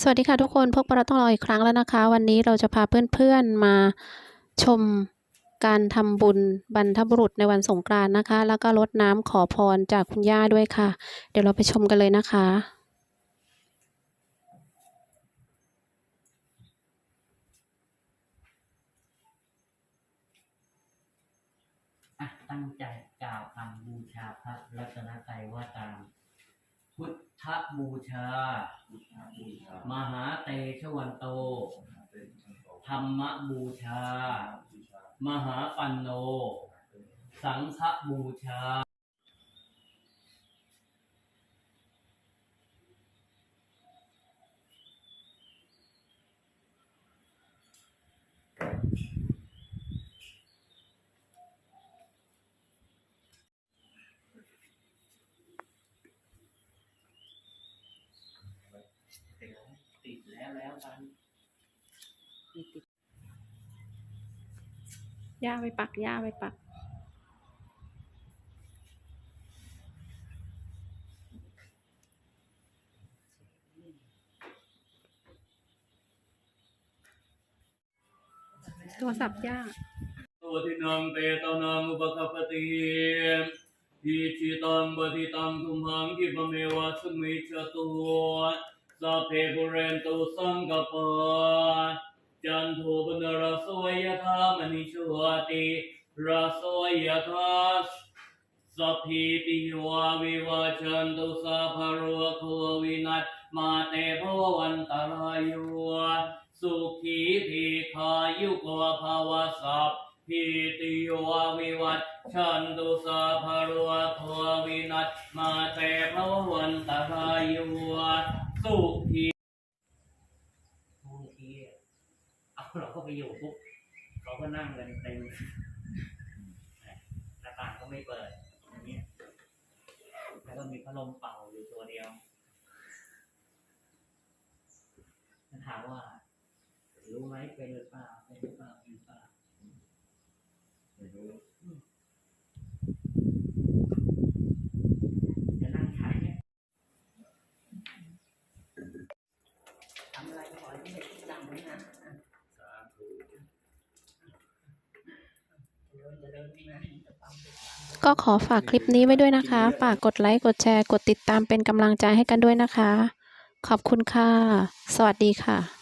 สวัสดีค่ะทุกคนพบกับเราต้องรออีกครั้งแล้วนะคะ วันนี้เราจะพาเพื่อนๆมาชมการทำบุญบรรพบุรุษในวันสงกรานต์นะคะ แล้วก็รดน้ำขอพรจากคุณย่าด้วยค่ะ เดี๋ยวเราไปชมกันเลยนะคะตั้งใจกล่าวคำบูชาพระรัตนตรัยว่าตาม ทธบูชา มหาเตชะวันโต ธรรมบูชา มหาปันโน สังฆบูชา แล้วแล้วกันย่าไปปักย่าไปปัก โทรศัพท์ย่าตัวที่นังเตตานังอุปกัปปติอิชิตังปฏิตังทุมหังกิปะเมวะสมิจจตุ สัพเพปุเรนตุสังกปะจันโทปนรสวยธามณิโชติรสวยธาสัพพิติโยวิวัชชันตุสัพพโรโควินัสมาเตภวันตรายโยสุขีทีขายุโกภาวสัพพิติโยวิวัตชันตุสาภารวะโทวินัสมาเตภววันตรายโย สุขีบางทีเอาเราก็ไปอยู่ปุ๊บเราก็นั่งกันเต็มหน้าต่างก็ไม่เปิดอย่างเงี้ยแล้วก็มีพัดลมเป่าอยู่ตัวเดียวฉันถามว่า รู้ไหมเป็นหรือเปล่าเป็นหรือเปล่าเป็นหรือเปล่าจะนั่งขายเนี่ยทำอะ ไม่คิดดังนะสาธุก็ขอฝากคลิปนี้ไว้ด้วยนะคะ ฝากกดไลค์ กดแชร์ กดติดตามเป็นกำลังใจให้กันด้วยนะคะ ขอบคุณค่ะ สวัสดีค่ะ